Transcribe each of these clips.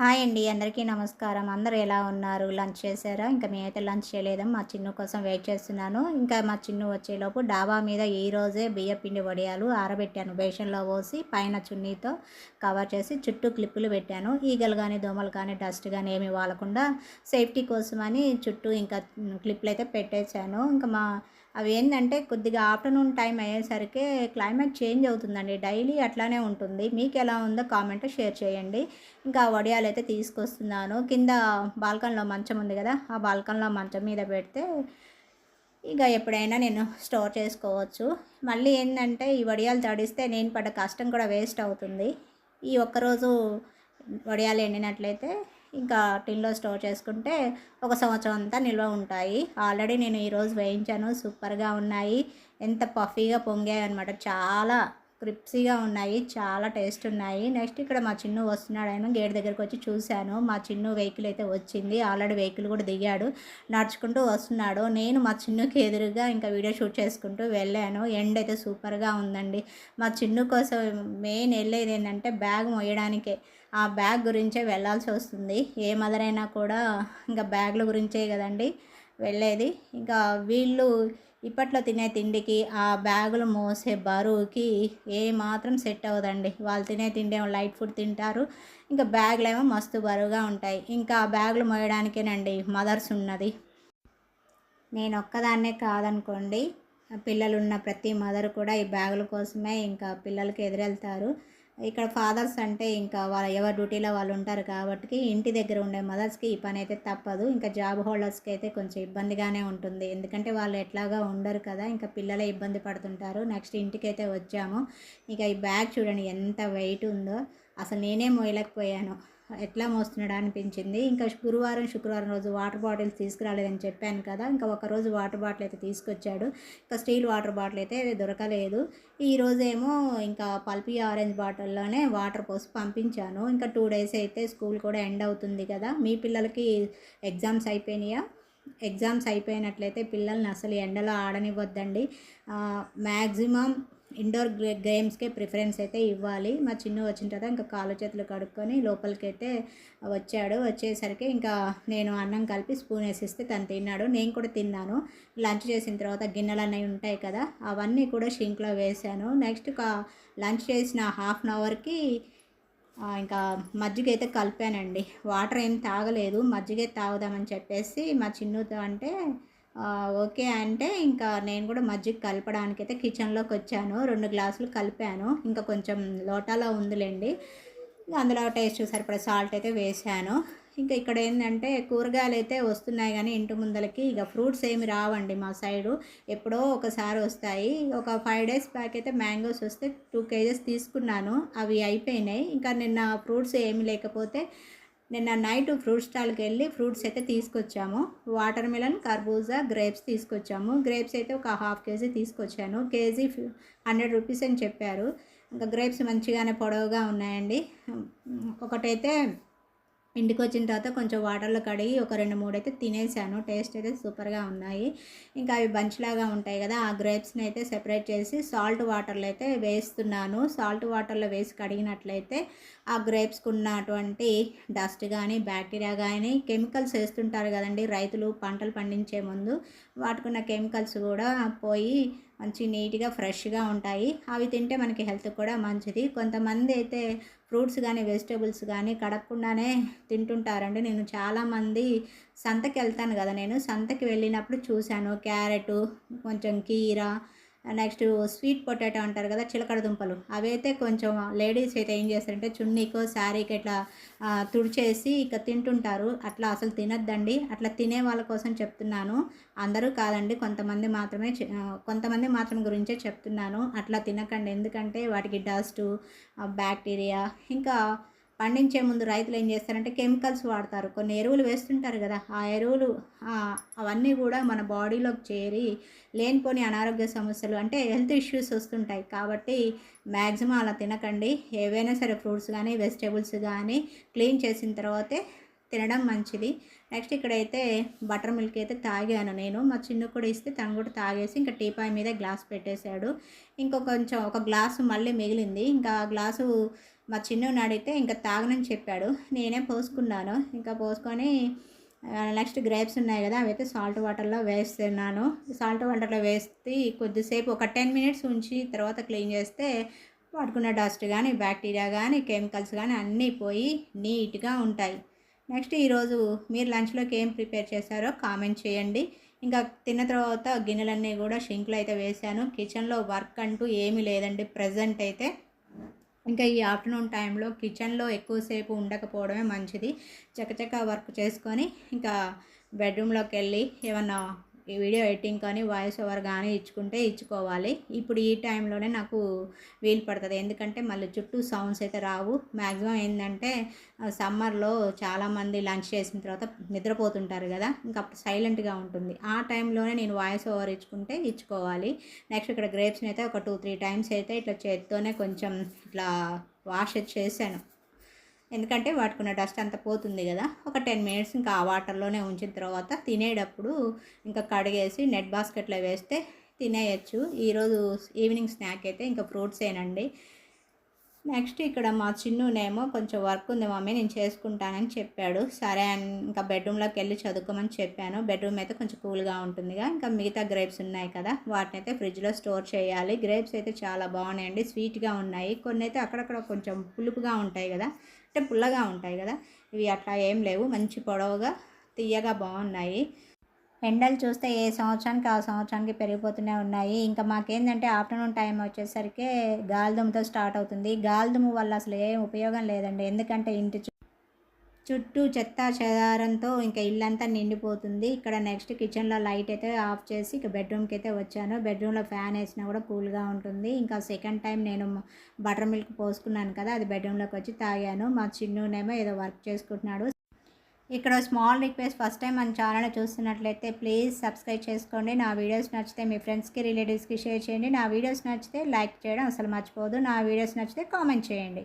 Hi అండి అందరికీ నమస్కారం. అందరూ ఎలా ఉన్నారు? లంచ్ చేశారా? ఇంకా మేమైతే లంచ్ చేయలేదు. మా చిన్ను కోసం వెయిట్ చేస్తున్నాను. ఇంకా మా చిన్ను వచ్చేలోపు డాబా మీద ఈ రోజే బియ్య పిండి వడియాలు ఆరబెట్టాను. బేషన్లో పోసి పైన చున్నీతో కవర్ చేసి చుట్టూ క్లిప్పులు పెట్టాను. ఈగలు కానీ దోమలు కానీ డస్ట్ కానీ ఏమి వాలకుండా సేఫ్టీ కోసమని చుట్టూ ఇంకా క్లిప్లు అయితే పెట్టేశాను. ఇంకా మా అవి ఏంటంటే కొద్దిగా ఆఫ్టర్నూన్ టైం అయ్యేసరికి క్లైమేట్ చేంజ్ అవుతుందండి. డైలీ అట్లానే ఉంటుంది. మీకు ఎలా ఉందో కామెంట్ షేర్ చేయండి. ఇంకా వడియాలు అయితే తీసుకొస్తున్నాను. కింద బాల్కన్లో మంచం ఉంది కదా ఆ బాల్కన్లో మంచం మీద పెడితే ఇక ఎప్పుడైనా నేను స్టోర్ చేసుకోవచ్చు. మళ్ళీ ఏంటంటే ఈ వడియాలు తడిస్తే నేను పడ్డ కష్టం కూడా వేస్ట్ అవుతుంది. ఈ ఒక్కరోజు వడియాలు ఎండినట్లయితే ఇంకా టిన్లో స్టోర్ చేసుకుంటే ఒక సంవత్సరం అంతా నిల్వ ఉంటాయి. ఆల్రెడీ నేను ఈరోజు వేయించాను. సూపర్గా ఉన్నాయి. ఎంత పఫీగా పొంగాయి అనమాట చాలా క్రిప్సీగా ఉన్నాయి చాలా టేస్ట్ ఉన్నాయి నెక్స్ట్ ఇక్కడ మా చిన్ను వస్తున్నాడు. ఆయన గేట్ దగ్గరకు వచ్చి చూశాను. మా చిన్ను వెహికల్ అయితే వచ్చింది. ఆల్రెడీ వెహికల్ కూడా దిగాడు. నడుచుకుంటూ వస్తున్నాడు. నేను మా చిన్నుకి ఎదురుగా ఇంకా వీడియో షూట్ చేసుకుంటూ వెళ్ళాను. ఎండ్ అయితే సూపర్గా ఉందండి. మా చిన్ను కోసం మెయిన్ వెళ్ళేది ఏంటంటే బ్యాగ్ మోయడానికే ఆ బ్యాగ్ గురించే వెళ్ళాల్సి వస్తుంది. ఏ మదర్ అయినా కూడా ఇంకా బ్యాగ్ల గురించే కదండి వెళ్ళేది. ఇంకా వీళ్ళు ఇప్పట్లో తినే తిండికి ఆ బ్యాగులు మోసే బరువుకి ఏ మాత్రం సెట్ అవ్వదండి. వాళ్ళు తినే తిండి ఏమో లైట్ ఫుడ్ తింటారు. ఇంకా బ్యాగులు ఏమో మస్తు బరువుగా ఉంటాయి. ఇంకా ఆ బ్యాగులు మోయడానికేనండి మదర్స్ ఉన్నది. నేను ఒక్కదాన్నే కాదనుకోండి. పిల్లలు ఉన్న ప్రతి మదర్ కూడా ఈ బ్యాగుల కోసమే ఇంకా పిల్లలకి ఎదురెళ్తారు. ఇక్కడ ఫాదర్స్ అంటే ఇంకా వాళ్ళ ఎవరి డ్యూటీలో వాళ్ళు ఉంటారు కాబట్టి ఇంటి దగ్గర ఉండే మదర్స్కి ఈ పని అయితే తప్పదు. ఇంకా జాబ్ హోల్డర్స్కి అయితే కొంచెం ఇబ్బందిగానే ఉంటుంది. ఎందుకంటే వాళ్ళు ఎట్లాగా ఉండరు కదా ఇంకా పిల్లలే ఇబ్బంది పడుతుంటారు. నెక్స్ట్ ఇంటికి అయితే వచ్చాము. ఇక ఈ బ్యాగ్ చూడండి ఎంత వెయిట్ ఉందో. అసలు నేనే మోయలేకపోయాను. ఎట్లా మోస్తున్నాడా అనిపించింది. ఇంకా గురువారం శుక్రవారం రోజు వాటర్ బాటిల్స్ తీసుకురాలేదని చెప్పాను కదా ఇంకా ఒక రోజు వాటర్ బాటిల్ అయితే తీసుకొచ్చాడు. ఇంకా స్టీల్ వాటర్ బాటిల్ అయితే దొరకలేదు. ఈరోజేమో ఇంకా పల్పి ఆరెంజ్ బాటిల్లోనే వాటర్ పోసి పంపించాను. ఇంకా టూ డేస్ అయితే స్కూల్ కూడా ఎండ్ అవుతుంది కదా. మీ పిల్లలకి ఎగ్జామ్స్ అయిపోయినాయా? ఎగ్జామ్స్ అయిపోయినట్లయితే పిల్లల్ని అసలు ఎండలో ఆడనివ్వద్దండి. మ్యాక్సిమం ఇండోర్ గేమ్స్కే ప్రిఫరెన్స్ అయితే ఇవ్వాలి. మా చిన్న వచ్చిన తర్వాత ఇంకా కాలు చేతులు కడుక్కొని లోపలికి అయితే వచ్చాడు. వచ్చేసరికి ఇంకా నేను అన్నం కలిపి స్పూన్ వేసిస్తే తను తిన్నాడు. నేను కూడా తిన్నాను. లంచ్ చేసిన తర్వాత గిన్నెలు అనేవి ఉంటాయి కదా అవన్నీ కూడా షింక్లో వేసాను. నెక్స్ట్ లంచ్ చేసిన హాఫ్ అన్ అవర్కి ఇంకా మజ్జిగ అయితే కలిపానండి. వాటర్ ఏం తాగలేదు. మజ్జిగ తాగుదామని చెప్పేసి మా చిన్నతో అంటే ఓకే అంటే ఇంకా నేను కూడా మజ్జిగ కలపడానికి అయితే కిచెన్లోకి వచ్చాను రెండు గ్లాసులు కలిపాను. ఇంకా కొంచెం లోటాలో ఉందిలేండి. అందులో టేస్ట్ సరిపడే సాల్ట్ అయితే వేసాను. ఇంకా ఇక్కడ ఏంటంటే కూరగాయలు అయితే వస్తున్నాయి కానీ ఇంటి ముందలకి ఇక ఫ్రూట్స్ ఏమి రావండి మా సైడు. ఎప్పుడో ఒకసారి వస్తాయి. ఒక ఫైవ్ డేస్ బ్యాక్ అయితే మ్యాంగోస్ వస్తే టూ కేజెస్ తీసుకున్నాను. అవి అయిపోయినాయి. ఇంకా నిన్న ఫ్రూట్స్ ఏమి లేకపోతే నిన్న నైట్ ఫ్రూట్ స్టాల్కి వెళ్ళి ఫ్రూట్స్ అయితే తీసుకొచ్చాము. వాటర్ మిలన్ కర్బూజా గ్రేప్స్ తీసుకొచ్చాము. గ్రేప్స్ అయితే ఒక హాఫ్ కేజీ తీసుకొచ్చాను. కేజీ హండ్రెడ్ రూపీస్ అని చెప్పారు. ఇంకా గ్రేప్స్ మంచిగానే పొడవుగా ఉన్నాయండి. ఒకటైతే ఇంటికి వచ్చిన తర్వాత కొంచెం వాటర్లో కడిగి ఒక రెండు మూడు అయితే తినేసాను. టేస్ట్ అయితే సూపర్గా ఉన్నాయి. ఇంకా అవి బంచ్లాగా ఉంటాయి కదా ఆ గ్రేప్స్ని అయితే సెపరేట్ చేసి సాల్ట్ వాటర్లో అయితే వేస్తున్నాను. సాల్ట్ వాటర్లో వేసి కడిగినట్లయితే ఆ గ్రేప్స్కి ఉన్నటువంటి డస్ట్ కానీ బ్యాక్టీరియా కానీ కెమికల్స్ వేస్తుంటారు కదండి రైతులు పంటలు పండించే ముందు. వాటికున్న కెమికల్స్ కూడా పోయి మంచి నీట్గా ఫ్రెష్గా ఉంటాయి. అవి తింటే మనకి హెల్త్ కూడా మంచిది. కొంతమంది అయితే ఫ్రూట్స్ కానీ వెజిటేబుల్స్ కానీ కడగకుండానే తింటుంటారండి. నేను చాలామంది సంతకి వెళ్తాను కదా నేను సంతకి వెళ్ళినప్పుడు చూశాను. క్యారెట్ కొంచెం కీర నెక్స్ట్ స్వీట్ పొటాటో అంటారు కదా చిలకడ దుంపలు. అవైతే కొంచెం లేడీస్ అయితే ఏం చేస్తారంటే చున్నీకో శారీకి ఇట్లా తుడిచేసి ఇక తింటుంటారు. అట్లా అసలు తినద్దండి. అట్లా తినే వాళ్ళ కోసం చెప్తున్నాను. అందరూ కాదండి కొంతమంది మాత్రమే కొంతమంది మాత్రం గురించే చెప్తున్నాను. అట్లా తినకండి. ఎందుకంటే వాటికి డస్ట్ బ్యాక్టీరియా ఇంకా పండించే ముందు రైతులు ఏం చేస్తారంటే కెమికల్స్ వాడతారు. కొన్ని ఎరువులు వేస్తుంటారు కదా ఆ ఎరువులు అవన్నీ కూడా మన బాడీలోకి చేరి లేనిపోని అనారోగ్య సమస్యలు అంటే హెల్త్ ఇష్యూస్ వస్తుంటాయి. కాబట్టి మ్యాక్సిమం అలా తినకండి. ఏవైనా సరే ఫ్రూట్స్ కానీ వెజిటేబుల్స్ కానీ క్లీన్ చేసిన తర్వాతే తినడం మంచిది. నెక్స్ట్ ఇక్కడైతే బటర్ మిల్క్ అయితే తాగాను నేను. మా చిన్న కూడా ఇస్తే తను కూడా తాగేసి ఇంకా టీపాయ్ మీద గ్లాస్ పెట్టేశాడు. ఇంకో కొంచెం ఒక గ్లాసు మళ్ళీ మిగిలింది. ఇంకా ఆ గ్లాసు మా చిన్నోని ఇంకా తాగనని చెప్పాడు. నేనే పోసుకున్నాను. ఇంకా పోసుకొని నెక్స్ట్ గ్రేప్స్ ఉన్నాయి కదా అవైతే సాల్ట్ వాటర్లో వేస్తున్నాను. సాల్ట్ వాటర్లో వేస్తే కొద్దిసేపు ఒక టెన్ మినిట్స్ ఉంచి తర్వాత క్లీన్ చేస్తే పడుకున్న డస్ట్ కానీ బ్యాక్టీరియా కానీ కెమికల్స్ కానీ అన్నీ పోయి నీట్గా ఉంటాయి. నెక్స్ట్ ఈరోజు మీరు లంచ్లోకి ఏం ప్రిపేర్ చేశారో కామెంట్ చేయండి. ఇంకా తిన్న తర్వాత గిన్నెలన్నీ కూడా షింక్లో అయితే వేశాను. కిచెన్లో వర్క్ అంటూ ఏమీ లేదండి. ప్రజెంట్ అయితే ఇంకా ఈ ఆఫ్టర్నూన్ టైంలో కిచెన్లో ఎక్కువసేపు ఉండకపోవడమే మంచిది. చకచక వర్క్ చేసుకొని ఇంకా బెడ్రూమ్లోకి వెళ్ళి ఏమన్నా ఈ వీడియో ఎడిటింగ్ కానీ వాయిస్ ఓవర్ కానీ ఇచ్చుకుంటే ఇచ్చుకోవాలి. ఇప్పుడు ఈ టైంలోనే నాకు వీలు పడుతుంది. ఎందుకంటే మళ్ళీ చుట్టూ సౌండ్స్ అయితే రావు. మ్యాక్సిమం ఏంటంటే సమ్మర్లో చాలామంది లంచ్ చేసిన తర్వాత నిద్రపోతుంటారు కదా. ఇంకా అప్పుడు సైలెంట్గా ఉంటుంది. ఆ టైంలోనే నేను వాయిస్ ఓవర్ ఇచ్చుకుంటే ఇచ్చుకోవాలి. నెక్స్ట్ ఇక్కడ గ్రేప్స్ని అయితే ఒక టూ త్రీ టైమ్స్ అయితే ఇట్లా చేత్తోనే కొంచెం ఇట్లా వాష్ చేశాను. ఎందుకంటే వాటికున్న డస్ట్ అంతా పోతుంది కదా. ఒక టెన్ మినిట్స్ ఇంకా ఆ వాటర్లోనే ఉంచిన తర్వాత తినేటప్పుడు ఇంకా కడిగేసి నెట్ బాస్కెట్లో వేస్తే తినేయచ్చు. ఈరోజు ఈవినింగ్ స్నాక్ అయితే ఇంకా ఫ్రూట్స్ ఏనండి. నెక్స్ట్ ఇక్కడ మా చిన్నునేమో కొంచెం వర్క్ ఉంది మమ్మీ నేను చేసుకుంటానని చెప్పాడు. సరే అని ఇంకా బెడ్రూమ్లోకి వెళ్ళి చదువుకోమని చెప్పాను. బెడ్రూమ్ అయితే కొంచెం కూల్గా ఉంటుందిగా. ఇంకా మిగతా గ్రేప్స్ ఉన్నాయి కదా. వాటిని అయితే ఫ్రిడ్జ్లో స్టోర్ చేయాలి. గ్రేప్స్ అయితే చాలా బాగున్నాయండి. స్వీట్గా ఉన్నాయి. కొన్ని అయితే అక్కడక్కడ కొంచెం పులుపుగా ఉంటాయి కదా. అంటే పుల్లగా ఉంటాయి కదా. ఇవి అట్లా ఏం లేవు. మంచి పొడవుగా తీయగా బాగున్నాయి. ఎండలు చూస్తే ఏ సంవత్సరానికి ఆ సంవత్సరానికి పెరిగిపోతూనే ఉన్నాయి. ఇంకా మాకేంటంటే ఆఫ్టర్నూన్ టైం వచ్చేసరికి గాలిదుమ్ముతో స్టార్ట్ అవుతుంది. గాలిదుమ్ము వల్ల అసలు ఏం ఉపయోగం లేదండి. ఎందుకంటే ఇంటి చుట్టూ చెత్త చెదారంతో ఇంకా ఇల్లంతా నిండిపోతుంది. ఇక్కడ నెక్స్ట్ కిచెన్లో లైట్ అయితే ఆఫ్ చేసి ఇక బెడ్రూమ్కి అయితే వచ్చాను. బెడ్రూమ్లో ఫ్యాన్ వేసినా కూడా కూల్గా ఉంటుంది. ఇంకా సెకండ్ టైం నేను బటర్ మిల్క్ పోసుకున్నాను కదా అది బెడ్రూమ్లోకి వచ్చి తాగాను. మా చిన్నునేమో ఏదో వర్క్ చేసుకుంటున్నాడు. ఇక్కడ స్మాల్ రిక్వెస్ట్ ఫస్ట్ టైం మన ఛానల్ చూస్తున్నట్లయితే ప్లీజ్ సబ్స్క్రైబ్ చేసుకోండి. నా వీడియోస్ నచ్చితే మీ ఫ్రెండ్స్కి రిలేటివ్స్కి షేర్ చేయండి. నా వీడియోస్ నచ్చితే లైక్ చేయడం అసలు మర్చిపోదు నా వీడియోస్ నచ్చితే కామెంట్ చేయండి.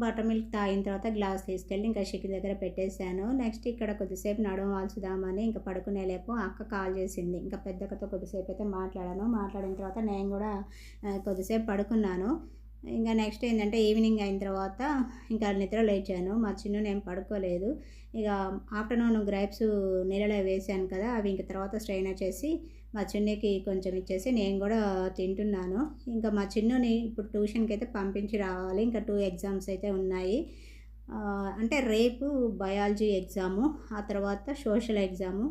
బటర్ మిల్క్ తాగిన తర్వాత గ్లాస్ తీసుకెళ్ళి ఇంకా షికి దగ్గర పెట్టేశాను. నెక్స్ట్ ఇక్కడ కొద్దిసేపు నడుము వాల్చుదామని ఇంకా పడుకునేలేపు అక్క కాల్ చేసింది. ఇంకా పెద్దక్కతో కొద్దిసేపు అయితే మాట్లాడాను. మాట్లాడిన తర్వాత నేను కూడా కొద్దిసేపు పడుకున్నాను. ఇంకా నెక్స్ట్ ఏంటంటే ఈవినింగ్ అయిన తర్వాత ఇంకా నిద్ర లేచాను. మా చిన్న నేను పడుకోలేదు. ఇక ఆఫ్టర్నూన్ గ్రైప్స్ నీళ్ళలో వేసాను కదా అవి ఇంక తర్వాత స్ట్రెయిన్ చేసి మా చిన్నకి కొంచెం ఇచ్చేసి నేను కూడా తింటున్నాను. ఇంకా మా చిన్నుని ఇప్పుడు ట్యూషన్కి అయితే పంపించి రావాలి. ఇంకా టూ ఎగ్జామ్స్ అయితే ఉన్నాయి. అంటే రేపు బయాలజీ ఎగ్జాము ఆ తర్వాత సోషల్ ఎగ్జాము.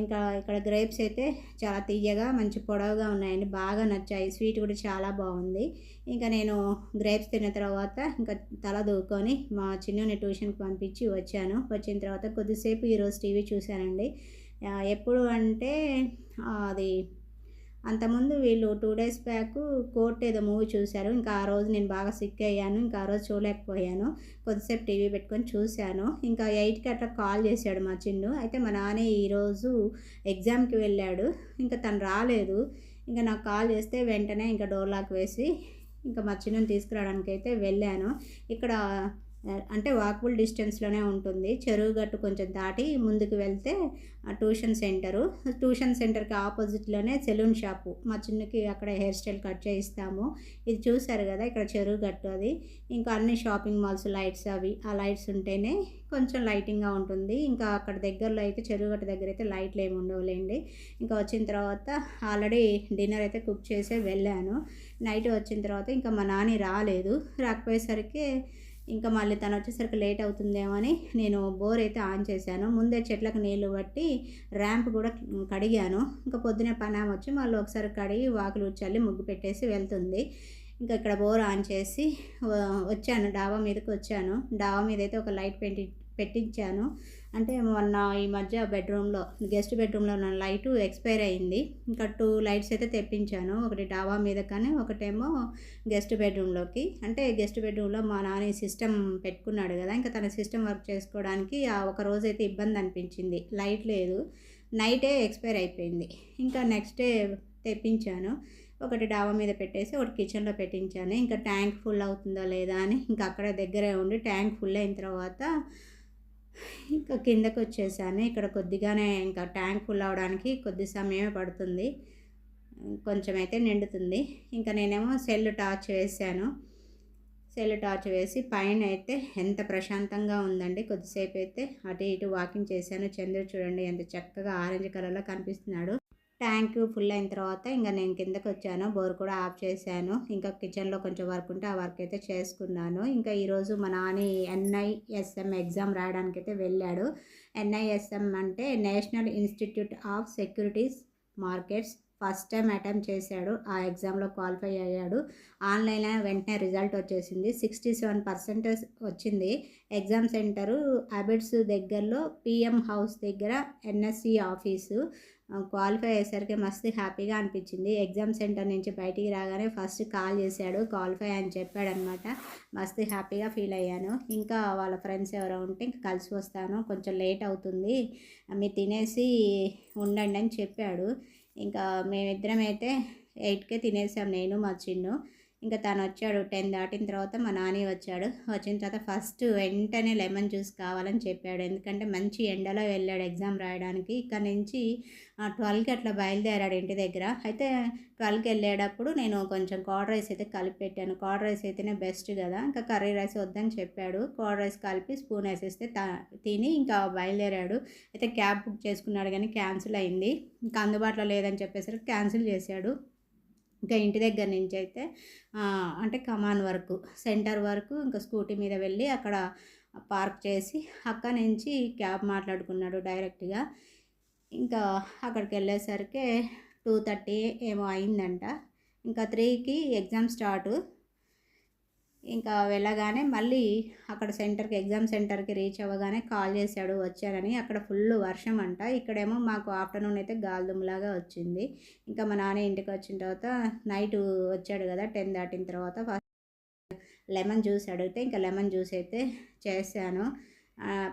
ఇంకా ఇక్కడ గ్రేప్స్ అయితే చాలా తీయగా మంచి పొడవుగా ఉన్నాయండి. బాగా నచ్చాయి. స్వీట్ కూడా చాలా బాగుంది. ఇంకా నేను గ్రేప్స్ తిన్న తర్వాత ఇంకా తల దూకొని మా చిన్నని ట్యూషన్కి పంపించి వచ్చాను. వచ్చిన తర్వాత కొద్దిసేపు ఈరోజు టీవీ చూశానండి. ఎప్పుడు అంటే అది అంతకుముందు వీళ్ళు టూ డేస్ బ్యాక్ కోర్ట్ ఏదో మూవీ చూశారు. ఇంకా ఆ రోజు నేను బాగా సిక్ అయ్యాను. ఇంకా ఆ రోజు చూడలేకపోయాను. కొద్దిసేపు టీవీ పెట్టుకొని చూశాను. ఇంకా ఎయిట్కి అట్లా కాల్ చేశాడు మా చిన్ను. అయితే మా నాన్న ఈరోజు ఎగ్జామ్కి వెళ్ళాడు. ఇంకా తను రాలేదు. ఇంకా నాకు కాల్ చేస్తే వెంటనే ఇంకా డోర్ లాక్ వేసి ఇంకా మా చిన్నుని తీసుకురావడానికి అయితే వెళ్ళాను. ఇక్కడ అంటే వాకబుల్ డిస్టెన్స్లోనే ఉంటుంది. చెరువు గట్టు కొంచెం దాటి ముందుకు వెళ్తే ట్యూషన్ సెంటరు ట్యూషన్ సెంటర్కి ఆపోజిట్లోనే సెలూన్ షాపు మా చిన్నకి అక్కడ హెయిర్ స్టైల్ కట్ చేయిస్తాము. ఇది చూసారు కదా ఇక్కడ చెరువు గట్టు అది. ఇంకా అన్ని షాపింగ్ మాల్స్ లైట్స్ అవి ఆ లైట్స్ ఉంటేనే కొంచెం లైటింగ్గా ఉంటుంది. ఇంకా అక్కడ దగ్గరలో అయితే చెరువు గట్టు దగ్గర అయితే లైట్లు ఏమి ఉండవులేండి. ఇంకా వచ్చిన తర్వాత ఆల్రెడీ డిన్నర్ అయితే కుక్ చేసే వెళ్ళాను. నైట్ వచ్చిన తర్వాత ఇంకా మా నాని రాలేదు. రాకపోయేసరికి ఇంకా మళ్ళీ తను వచ్చేసరికి లేట్ అవుతుందేమో అని నేను బోర్ అయితే ఆన్ చేశాను. ముందే చెట్లకు నీళ్ళు పట్టి ర్యాంప్ కూడా కడిగాను. ఇంకా పొద్దునే పనామ వచ్చి మళ్ళీ ఒకసారి కడిగి వాకులు చల్లి ముగ్గు పెట్టేసి వెళ్తుంది. ఇంకా ఇక్కడ బోర్ ఆన్ చేసి వచ్చాను. డాబా మీదకి వచ్చాను. డాబా మీద అయితే ఒక లైట్ పెట్టి పెట్టించాను. అంటే మొన్న ఈ మధ్య బెడ్రూమ్లో గెస్ట్ బెడ్రూమ్లో ఉన్న లైట్ ఎక్స్పైర్ అయింది. ఇంకా టూ లైట్స్ అయితే తెప్పించాను. ఒకటి డాబా మీద కానీ ఒకటేమో గెస్ట్ బెడ్రూమ్లోకి. అంటే గెస్ట్ బెడ్రూమ్లో మా నాన్న సిస్టమ్ పెట్టుకున్నాడు కదా ఇంకా తన సిస్టమ్ వర్క్ చేసుకోవడానికి ఆ ఒక రోజు అయితే ఇబ్బంది అనిపించింది. లైట్ లేదు. నైటే ఎక్స్పైర్ అయిపోయింది. ఇంకా నెక్స్ట్ డే తెప్పించాను. ఒకటి డాబా మీద పెట్టేసి ఒకటి కిచెన్లో పెట్టించాను. ఇంకా ట్యాంక్ ఫుల్ అవుతుందా లేదా అని ఇంకా అక్కడ దగ్గరే ఉండి ట్యాంక్ ఫుల్ అయిన తర్వాత ఇంకా కిందకు వచ్చేసాను. ఇక్కడ కొద్దిగానే ఇంకా ట్యాంక్ ఫుల్ అవడానికి కొద్ది సమయమే పడుతుంది. కొంచెం అయితే నిండుతుంది. ఇంకా నేనేమో సెల్ టార్చ్ వేసాను. సెల్ టార్చ్ వేసి పైన అయితే ఎంత ప్రశాంతంగా ఉందండి. కొద్దిసేపు అయితే అటు ఇటు వాకింగ్ చేశాను. చంద్రుడు చూడండి ఎంత చక్కగా ఆరెంజ్ కలర్లో కనిపిస్తున్నాడు. ట్యాంక్ ఫుల్ అయిన తర్వాత ఇంకా నేను కిందకి వచ్చాను బోర్ కూడా ఆఫ్ చేశాను. ఇంకా కిచెన్లో కొంచెం వర్క్ ఉంటే ఆ వర్క్ అయితే చేసుకున్నాను. ఇంకా ఈరోజు మా నాని ఎన్ఐఎస్ఎం ఎగ్జామ్ రాయడానికి అయితే వెళ్ళాడు. ఎన్ఐఎస్ఎం అంటే National Institute of Securities Markets first time attempt చేశాడు. ఆ ఎగ్జామ్లో క్వాలిఫై అయ్యాడు. ఆన్లైన్లో వెంటనే రిజల్ట్ వచ్చేసింది. సిక్స్టీ సెవెన్ పర్సెంటేజ్ వచ్చింది. ఎగ్జామ్ సెంటరు అబిడ్స్ దగ్గరలో పిఎం హౌస్ దగ్గర ఎన్ఎస్సి ఆఫీసు. క్వాలిఫై అయ్యేసరికి మస్తు హ్యాపీగా అనిపించింది. ఎగ్జామ్ సెంటర్ నుంచి బయటికి రాగానే ఫస్ట్ కాల్ చేశాడు క్వాలిఫై అని చెప్పాడనమాట. మస్తు హ్యాపీగా ఫీల్ అయ్యాను. ఇంకా వాళ్ళ ఫ్రెండ్స్ ఎవరో ఉంటే ఇంకా కలిసి వస్తాను. కొంచెం లేట్ అవుతుంది. మీరు తినేసి ఉండండి అని చెప్పాడు. ఇంకా మేమిద్దరం అయితే ఎయిట్కే తినేసాం. నేను మా చిన్ను. ఇంకా తను వచ్చాడు టెన్ దాటిన తర్వాత మా నాని వచ్చాడు. వచ్చిన తర్వాత ఫస్ట్ వెంటనే లెమన్ జ్యూస్ కావాలని చెప్పాడు. ఎందుకంటే మంచి ఎండలో వెళ్ళాడు ఎగ్జామ్ రాయడానికి. ఇక్కడ నుంచి ట్వెల్వ్కి అట్లా బయలుదేరాడు ఇంటి దగ్గర. అయితే ట్వెల్వ్కి వెళ్ళేటప్పుడు నేను కొంచెం కార్డ్ రైస్ అయితే కలిపి పెట్టాను. కార్డ్ రైస్ అయితేనే బెస్ట్ కదా. ఇంకా కర్రీ రైస్ వద్దని చెప్పాడు. కార్డ్ రైస్ కలిపి స్పూన్ వేసేస్తే తిని ఇంకా బయలుదేరాడు. అయితే క్యాబ్ బుక్ చేసుకున్నాడు కానీ క్యాన్సిల్ అయింది. ఇంకా అందుబాటులో లేదని చెప్పేసరికి క్యాన్సిల్ చేశాడు. ఇంకా ఇంటి దగ్గర నుంచి అయితే అంటే కమాన్ వరకు సెంటర్ వరకు ఇంకా స్కూటీ మీద వెళ్ళి అక్కడ పార్క్ చేసి అక్కడ నుంచి క్యాబ్ మాట్లాడుకున్నాడు డైరెక్ట్గా. ఇంకా అక్కడికి వెళ్ళేసరికి టూ థర్టీ ఏమో అయిందంట. ఇంకా త్రీకి ఎగ్జామ్ స్టార్ట్. ఇంకా వెళ్ళగానే మళ్ళీ అక్కడ సెంటర్కి ఎగ్జామ్ సెంటర్కి రీచ్ అవ్వగానే కాల్ చేశాడు వచ్చానని అక్కడ ఫుల్ వర్షం అంట. ఇక్కడేమో మాకు ఆఫ్టర్నూన్ అయితే గాల్దుమ్లాగా వచ్చింది. ఇంకా మా నాన్న ఇంటికి వచ్చిన తర్వాత నైట్ వచ్చాడు కదా టెన్ దాటిన తర్వాత ఫస్ట్ లెమన్ జ్యూస్ అడిగితే ఇంకా లెమన్ జ్యూస్ అయితే చేశాను.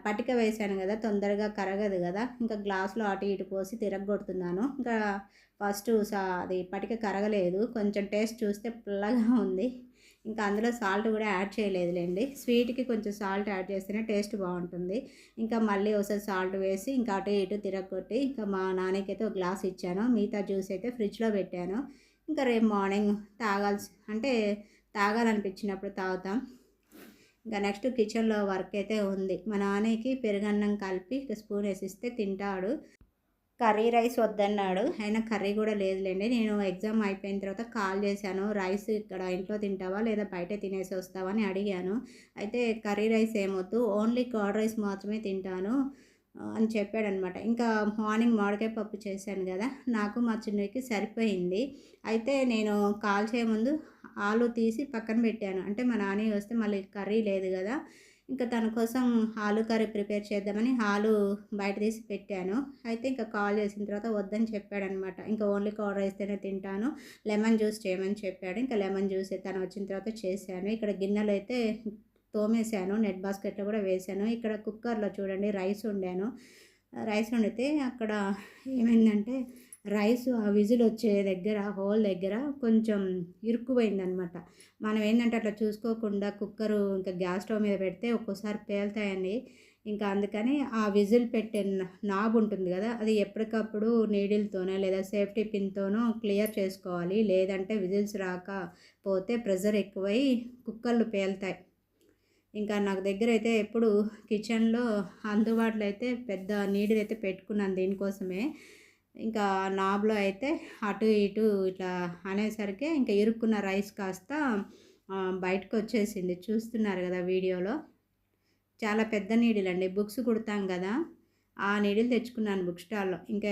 పటిక వేసాను కదా తొందరగా కరగదు కదా. ఇంకా గ్లాసులో అటు ఇటు పోసి తిరగొడుతున్నాను ఇంకా ఫస్ట్ అది పటిక కరగలేదు. కొంచెం టేస్ట్ చూస్తే పుల్లగా ఉంది. ఇంకా అందులో సాల్ట్ కూడా యాడ్ చేయలేదులేండి. స్వీట్కి కొంచెం సాల్ట్ యాడ్ చేస్తేనే టేస్ట్ బాగుంటుంది. ఇంకా మళ్ళీ ఒకసారి సాల్ట్ వేసి ఇంకా అటు ఇటు తిరగొట్టి ఇంకా మా నాన్నకైతే ఒక గ్లాస్ ఇచ్చాను. మిగతా జ్యూస్ అయితే ఫ్రిడ్జ్లో పెట్టాను. ఇంకా రేపు మార్నింగ్ తాగాల్సి అంటే తాగాలనిపించినప్పుడు తాగుతాం. ఇంకా నెక్స్ట్ కిచెన్లో వర్క్ అయితే ఉంది. మా నాన్నకి పెరుగన్నం కలిపి స్పూన్ వేసిస్తే తింటాడు. కర్రీ రైస్ వద్దన్నాడు. అయినా కర్రీ కూడా లేదులేండి. నేను ఎగ్జామ్ అయిపోయిన తర్వాత కాల్ చేశాను. రైస్ ఇక్కడ ఇంట్లో తింటావా? లేదా బయట తినేసి వస్తావా? అని అడిగాను. అయితే కర్రీ రైస్ ఏమొద్దు. ఓన్లీ కర్డ్ రైస్ మాత్రమే తింటాను అని చెప్పాడనమాట. ఇంకా మార్నింగ్ మామిడికాయ పప్పు చేశాను కదా నాకు మా చిన్నకి సరిపోయింది. అయితే నేను కాల్ చేయముందు ఆలు తీసి పక్కన పెట్టాను. అంటే మా నాని వస్తే మళ్ళీ కర్రీ లేదు కదా ఇంకా తన కోసం ఆలు కర్రీ ప్రిపేర్ చేద్దామని ఆలు బయట తీసి పెట్టాను. అయితే ఇంకా కాల్ చేసిన తర్వాత వద్దని చెప్పాడనమాట. ఇంకా ఓన్లీ కవర్ అయితేనే తింటాను. లెమన్ జ్యూస్ చేయమని చెప్పాడు. ఇంకా లెమన్ జ్యూస్ తను వచ్చిన తర్వాత చేశాను. ఇక్కడ గిన్నెలు అయితే తోమేశాను. నెట్ బాస్కెట్లో కూడా వేశాను. ఇక్కడ కుక్కర్లో చూడండి రైస్ వండాను. రైస్ వండితే అక్కడ ఏమైందంటే రైస్ ఆ విజిల్ వచ్చే దగ్గర హోల్ దగ్గర కొంచెం ఇరుక్కుపోయిందనమాట. మనం ఏంటంటే అట్లా చూసుకోకుండా కుక్కరు ఇంకా గ్యాస్ స్టవ్ మీద పెడితే ఒక్కోసారి పేలుతాయండి. ఇంకా అందుకని ఆ విజిల్ పెట్టే నాబ్ ఉంటుంది కదా అది ఎప్పటికప్పుడు నీడిల్తోనో లేదా సేఫ్టీ పిన్తోనో క్లియర్ చేసుకోవాలి. లేదంటే విజిల్స్ రాకపోతే ప్రెజర్ ఎక్కువై కుక్కర్లు పేలుతాయి. ఇంకా నాకు దగ్గర అయితే ఎప్పుడు కిచెన్లో అందుబాటులో అయితే పెద్ద నీడిల్ అయితే పెట్టుకున్నాను దీనికోసమే. ఇంకా నాబ్లో అయితే అటు ఇటు ఇట్లా అనేసరికి ఇంకా ఇరుక్కున్న రైస్ కాస్త బయటకు వచ్చేసింది చూస్తున్నారు కదా వీడియోలో. చాలా పెద్ద నీడిల్ అండి బుక్స్ కుడతాం కదా. ఆ నీడిల్ తెచ్చుకున్నాను బుక్ స్టాల్లో. ఇంకా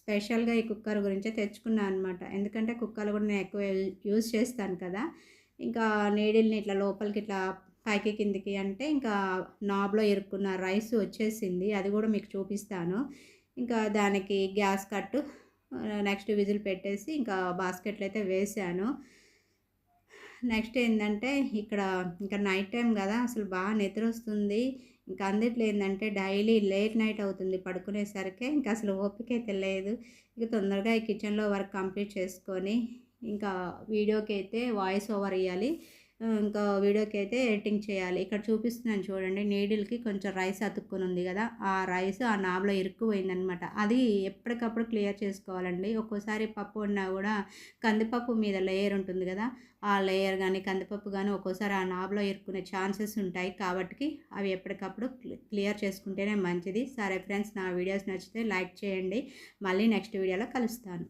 స్పెషల్గా ఈ కుక్కర్ గురించే తెచ్చుకున్నాను అనమాట ఎందుకంటే కుక్కర్లు కూడా నేను ఎక్కువ యూజ్ చేస్తాను కదా. ఇంకా నీడిల్ని ఇట్లా లోపలికి ఇట్లా పైకి కిందికి అంటే ఇంకా నాబ్లో ఇరుక్కున్న రైస్ వచ్చేసింది. అది కూడా మీకు చూపిస్తాను. ఇంకా దానికి గ్యాస్ కట్టు నెక్స్ట్ విజిల్ పెట్టేసి ఇంకా బాస్కెట్లు అయితే వేసాను నెక్స్ట్ ఏంటంటే ఇక్కడ ఇంకా నైట్ టైం కదా అసలు బాగా నిద్ర వస్తుంది ఇంకా అందుట్లో ఏంటంటే డైలీ లేట్ నైట్ అవుతుంది పడుకునేసరికి ఇంకా అసలు ఓపిక అయితే లేదు. ఇక తొందరగా ఈ కిచెన్లో వర్క్ కంప్లీట్ చేసుకొని ఇంకా వీడియోకి అయితే వాయిస్ ఓవర్ ఇవ్వాలి ఇంకా వీడియోకి అయితే ఎడిటింగ్ చేయాలి. ఇక్కడ చూపిస్తున్నాను చూడండి. నీడిల్కి కొంచెం రైస్ అతుక్కుని ఉంది కదా. ఆ రైస్ ఆ నాబ్లో ఇరుక్కుపోయిందనమాట. అది ఎప్పటికప్పుడు క్లియర్ చేసుకోవాలండి. ఒక్కోసారి పప్పు ఉన్నా కూడా కందిపప్పు మీద లేయర్ ఉంటుంది కదా. ఆ లేయర్ కానీ కందిపప్పు కానీ ఒక్కోసారి ఆ నాబ్లో ఇరుక్కునే ఛాన్సెస్ ఉంటాయి కాబట్టి అవి ఎప్పటికప్పుడు క్లియర్ చేసుకుంటేనే మంచిది. సరే ఫ్రెండ్స్ నా వీడియోస్ నచ్చితే లైక్ చేయండి. మళ్ళీ నెక్స్ట్ వీడియోలో కలుస్తాను.